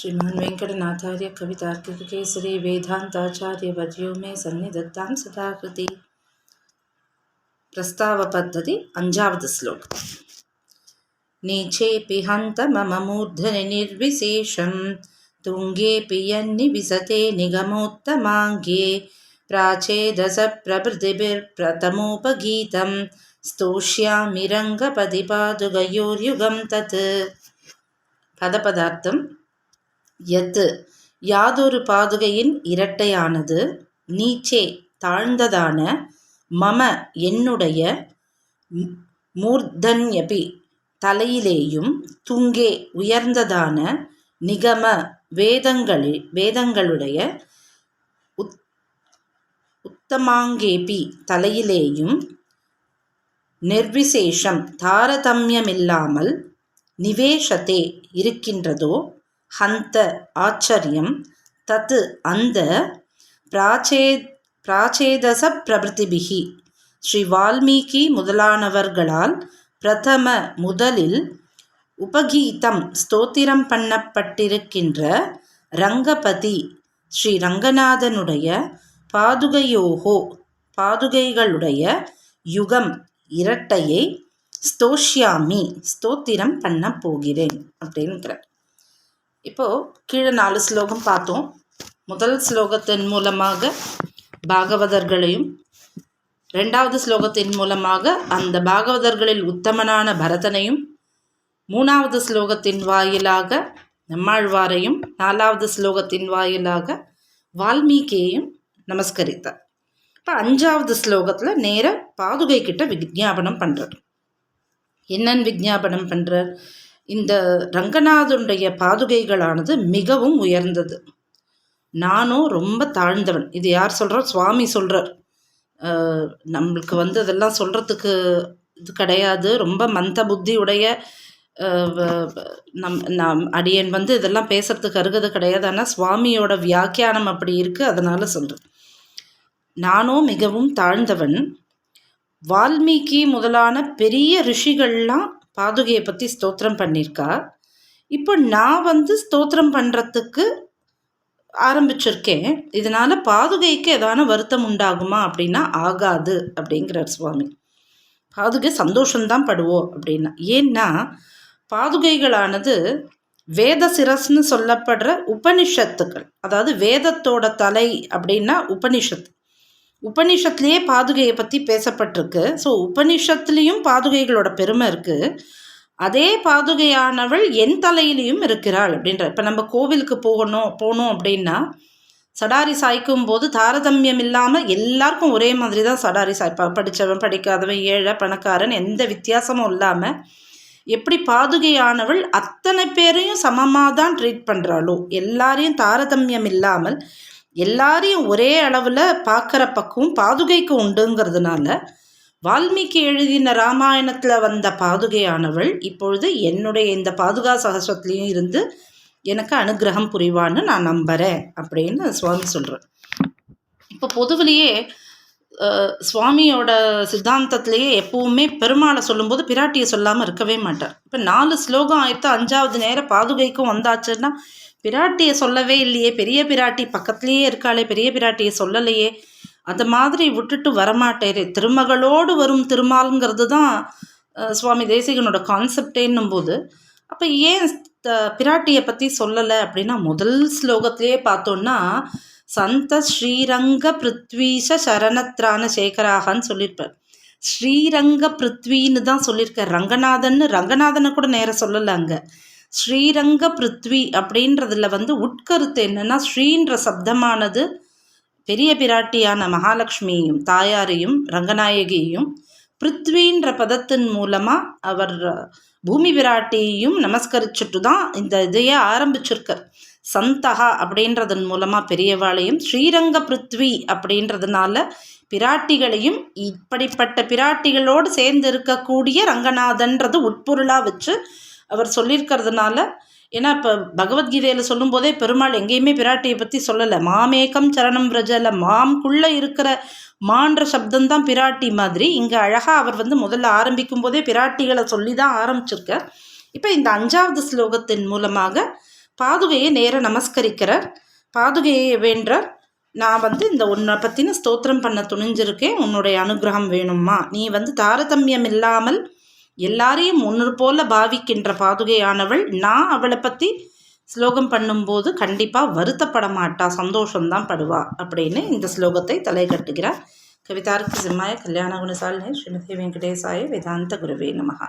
श्रीमान वेंकटनाथार्य कवि तार्किक केसरी वेदांताचार्य वर्यो में सदाकृति। ప్రస్తావ పద్ధతి అంజావత శ్లోకం నీచేపి హంత మమ మూర్ధని నిర్విశేషం తుంగేపి యన్ని విసతే నిగమోత్తమాంగే ప్రాచేదస ప్రభృతిభిర్ప్రథమోపగీతం స్తోష్యామి రంగపది తత్ పదపదార్థం எத்து. யாதொரு பாதுகையின் இரட்டையானது நீச்சே தாழ்ந்ததான மம என்னுடைய மூர்தன்யபி தலையிலேயும் துங்கே உயர்ந்ததான நிகம வேதங்களில் வேதங்களுடைய உத் உத்தமாங்கேபி தலையிலேயும் நிர்விசேஷம் தாரதமியமில்லாமல் நிவேஷத்தே இருக்கின்றதோ ஹந்த ஆச்சரியம். தத்து அந்த பிராச்சே பிராச்சேதச பிரபிருத்திபிகி ஸ்ரீ வால்மீகி முதலானவர்களால் பிரதம முதலில் உபகீதம் ஸ்தோத்திரம் பண்ணப்பட்டிருக்கின்ற ரங்கபதி ஸ்ரீ ரங்கநாதனுடைய பாதுகையோகோ பாதுகைகளுடைய யுகம் இரட்டையை ஸ்தோஷ்யாமி ஸ்தோத்திரம் பண்ண போகிறேன் அப்படின்கிறார். இப்போது கீழே நாலு ஸ்லோகம் பார்த்தோம். முதல் ஸ்லோகத்தின் மூலமாக பாகவதர்களையும் ரெண்டாவது ஸ்லோகத்தின் மூலமாக அந்த பாகவதர்களில் உத்தமனான பரதனையும் மூணாவது ஸ்லோகத்தின் வாயிலாக நம்மாழ்வாரையும் நாலாவது ஸ்லோகத்தின் வாயிலாக வால்மீகியையும் நமஸ்கரித்தார். இப்போ அஞ்சாவது ஸ்லோகத்தில் நேர பாதுகை கிட்ட விஜாபனம் பண்ணுறார் என்னன்னு விஜாபனம் பண்ணுறார் இந்த ரங்கநாதனுடைய பாதுகைகளானது மிகவும் உயர்ந்தது. நானும் ரொம்ப தாழ்ந்தவன். இது யார் சொல்கிறார் சுவாமி சொல்கிறார் நம்மளுக்கு வந்து அதெல்லாம் சொல்கிறதுக்கு இது கிடையாது. ரொம்ப மந்த புத்தி உடைய நம் நம் அடியன் வந்து இதெல்லாம் பேசுகிறதுக்கு அருகது கிடையாது. ஆனால் சுவாமியோட வியாக்கியானம் அப்படி இருக்குது அதனால் சொல்கிறேன் நானும் மிகவும் தாழ்ந்தவன். வால்மீகி முதலான பெரிய ரிஷிகள்லாம் பாதுகையை பற்றி ஸ்தோத்திரம் பண்ணியிருக்கா. இப்போ நான் வந்து ஸ்தோத்திரம் பண்ணுறதுக்கு ஆரம்பிச்சிருக்கேன். இதனால் பாதுகைக்கு எதான வருத்தம் உண்டாகுமா அப்படின்னா ஆகாது அப்படிங்கிறார் சுவாமி. பாதுகை சந்தோஷம்தான் படுவோம் அப்படின்னா. ஏன்னா பாதுகைகளானது வேத சிரஸ்னு சொல்லப்படுற உபனிஷத்துக்கள். அதாவது வேதத்தோட தலை அப்படின்னா உபனிஷத் உபனிஷத்துலேயே பாதுகையை பற்றி பேசப்பட்டிருக்கு. ஸோ உபநிஷத்துலேயும் பாதுகைகளோட பெருமை இருக்குது அதே பாதுகையானவள் என் தலையிலையும் இருக்கிறாள் அப்படின்ற இப்போ நம்ம கோவிலுக்கு போகணும் போகணும் அப்படின்னா சடாரி சாய்க்கும் போது தாரதமியம் இல்லாமல் எல்லாருக்கும் ஒரே மாதிரி தான் சடாரி சாய்ப்பா. படித்தவன் படிக்காதவன் ஏழை பணக்காரன் எந்த வித்தியாசமும் இல்லாமல் எப்படி பாதுகையானவள் அத்தனை பேரையும் சமமாக தான் ட்ரீட் பண்ணுறாளோ எல்லாரையும் தாரதமியம் இல்லாமல் எல்லாரையும் ஒரே அளவில் பார்க்குற பக்குவம் பாதுகைக்கு உண்டுங்கிறதுனால வால்மீகி எழுதின ராமாயணத்தில் வந்த பாதுகையானவள் இப்பொழுது என்னுடைய இந்த பாதுகா சகசத்துலேயும் இருந்து எனக்கு அனுகிரகம் புரிவான்னு நான் நம்புகிறேன் அப்படின்னு சுவாமி சொல்கிறேன் இப்போ பொதுவிலேயே சுவாமியோட சித்தாந்தத்திலேயே எப்பவுமே பெருமாளை சொல்லும்போது பிராட்டியை சொல்லாமல் இருக்கவே மாட்டார். இப்போ நாலு ஸ்லோகம் ஆயிடுத்து அஞ்சாவது நேரம் பாதுகைக்கும் வந்தாச்சுன்னா பிராட்டியை சொல்லவே இல்லையே பெரிய பிராட்டி பக்கத்துலேயே இருக்காளே பெரிய பிராட்டியை சொல்லலையே அந்த மாதிரி விட்டுட்டு வரமாட்டேரே திருமகளோடு வரும் திருமாலுங்கிறது தான் சுவாமி தேசிகனோட கான்செப்டேன்னும் போது அப்போ ஏன் பிராட்டியை பற்றி சொல்லலை அப்படின்னா முதல் ஸ்லோகத்திலே பார்த்தோன்னா சந்த ஸ்ரீரங்க பிருத்வீச சரணத்ரான சேகராகன்னு சொல்லியிருப்பார். ஸ்ரீரங்க பிருத்வின்னு தான் சொல்லியிருக்கார். ரங்கநாதன் ரங்கநாதனை கூட நேரம் சொல்லலை அங்கே. ஸ்ரீரங்க பிருத்வி அப்படின்றதுல வந்து உட்கருத்து என்னென்னா ஸ்ரீன்ற சப்தமானது பெரிய பிராட்டியான மகாலட்சுமியையும் தாயாரையும் ரங்கநாயகியையும் பிருத்வின்ற பதத்தின் மூலமாக அவர் பூமி பிராட்டியையும் நமஸ்கரிச்சுட்டு தான் இந்த இதையே ஆரம்பிச்சிருக்கார். சந்தகா அப்படின்றதன் மூலமாக பெரியவாளையும் ஸ்ரீரங்க பிருத்வி அப்படின்றதுனால பிராட்டிகளையும் இப்படிப்பட்ட பிராட்டிகளோடு சேர்ந்து இருக்கக்கூடிய ரங்கநாதன்றது உட்பொருளாக வச்சு அவர் சொல்லியிருக்கிறதுனால ஏன்னா இப்போ பகவத்கீதையில் சொல்லும்போதே பெருமாள் எங்கேயுமே பிராட்டியை பற்றி சொல்லலை. மாமேகம் சரணம் பிரஜல மாம்குள்ளே இருக்கிற மான்ற சப்தம்தான் பிராட்டி மாதிரி. இங்கே அழகாக அவர் வந்து முதல்ல ஆரம்பிக்கும் போதே பிராட்டிகளை சொல்லி தான் ஆரம்பிச்சிருக்கார். இப்போ இந்த அஞ்சாவது ஸ்லோகத்தின் மூலமாக பாதுகையை நேர நமஸ்கரிக்கிறார் பாதுகையை வேண்டார் நான் வந்து இந்த உன்னை பற்றின ஸ்தோத்திரம் பண்ண துணிஞ்சிருக்கேன். உன்னுடைய அனுகிரகம் வேணுமா நீ வந்து தாரதமியம் இல்லாமல் எல்லாரையும் ஒன்று போல பாவிக்கின்ற பாதுகையானவள். நான் அவளை பற்றி ஸ்லோகம் பண்ணும்போது கண்டிப்பாக வருத்தப்பட மாட்டா. சந்தோஷம்தான் படுவா அப்படின்னு இந்த ஸ்லோகத்தை தலை கட்டுகிறார் கவிதார்க்கு சிம்மாய கல்யாண குணசாலினே ஸ்ரீமதி வெங்கடேசாய வேதாந்த குருவே நமகா